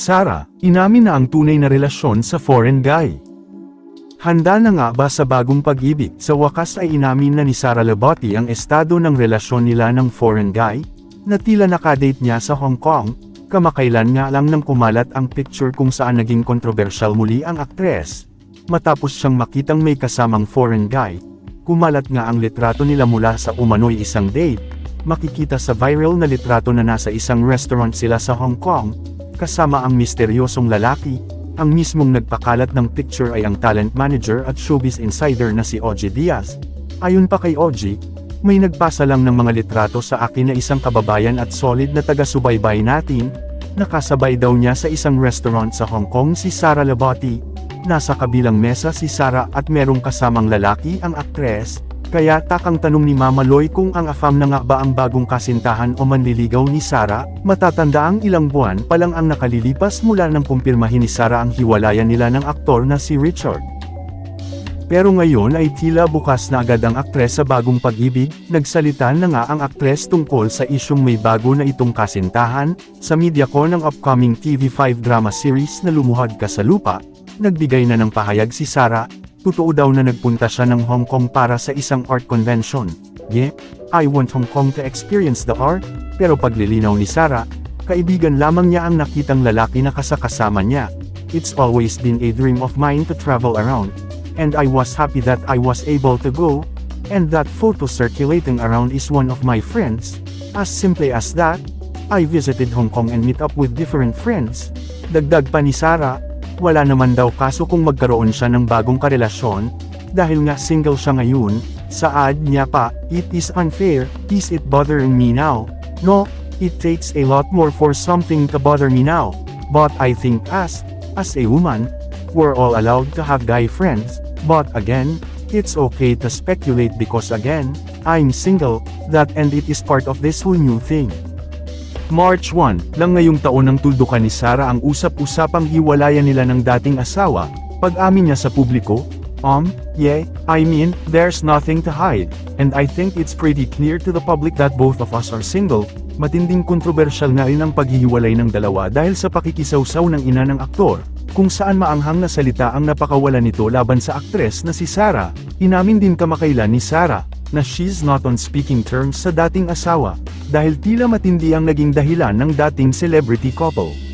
Sarah, inamin na ang tunay na relasyon sa foreign guy. Handa na nga ba sa bagong pag-ibig? Sa wakas ay inamin na ni Sarah Labotti ang estado ng relasyon nila ng foreign guy, na tila nakadate niya sa Hong Kong, kamakailan nga lang nang kumalat ang picture kung saan naging kontrobersyal muli ang aktres. Matapos siyang makitang may kasamang foreign guy, kumalat nga ang litrato nila mula sa umano'y isang date, makikita sa viral na litrato na nasa isang restaurant sila sa Hong Kong, kasama ang misteryosong lalaki, ang mismong nagpakalat ng picture ay ang talent manager at showbiz insider na si Oji Diaz. Ayon pa kay Oji, may nagpasa lang ng mga litrato sa akin na isang kababayan at solid na taga-subaybay natin, nakasabay daw niya sa isang restaurant sa Hong Kong si Sarah Labotti, nasa kabilang mesa si Sarah at merong kasamang lalaki ang aktres, kaya takang tanong ni Mama Loy kung ang afam na nga ba ang bagong kasintahan o manliligaw ni Sarah, matatanda ang ilang buwan pa lang ang nakalilipas mula nang kumpirmahin ni Sarah ang hiwalayan nila ng aktor na si Richard. Pero ngayon ay tila bukas na agad ang aktres sa bagong pag-ibig, nagsalita na nga ang aktres tungkol sa isyong may bago na itong kasintahan, sa media ko ng upcoming TV5 drama series na Lumuhad Ka sa Lupa, nagbigay na ng pahayag si Sarah, totoo daw na nagpunta siya ng Hong Kong para sa isang art convention. Yeah, I want Hong Kong to experience the art, pero paglilinaw ni Sarah, kaibigan lamang niya ang nakitang lalaki na kasakasama niya. It's always been a dream of mine to travel around, and I was happy that I was able to go, and that photo circulating around is one of my friends. As simply as that, I visited Hong Kong and meet up with different friends. Dagdag pa ni Sarah, wala naman daw kaso kung magkaroon siya ng bagong karelasyon, dahil nga single siya ngayon, sa ad niya pa, it is unfair, is it bothering me now? No, it takes a lot more for something to bother me now, but I think as, as a woman, we're all allowed to have guy friends, but again, it's okay to speculate because again, I'm single, that and it is part of this whole new thing. March 1, lang ngayong taon ng tuldukan ni Sarah ang usap-usapang hiwalayan nila ng dating asawa, pag-amin niya sa publiko, Um, yeah, I mean, there's nothing to hide, and I think it's pretty clear to the public that both of us are single, matinding kontrobersyal nga rin ang paghihiwalay ng dalawa dahil sa pakikisawsaw ng ina ng aktor, kung saan maanghang na salita ang napakawala nito laban sa aktres na si Sarah, inamin din kamakailan ni Sarah, na she's not on speaking terms sa dating asawa, dahil tila matindi ang naging dahilan ng dating celebrity couple.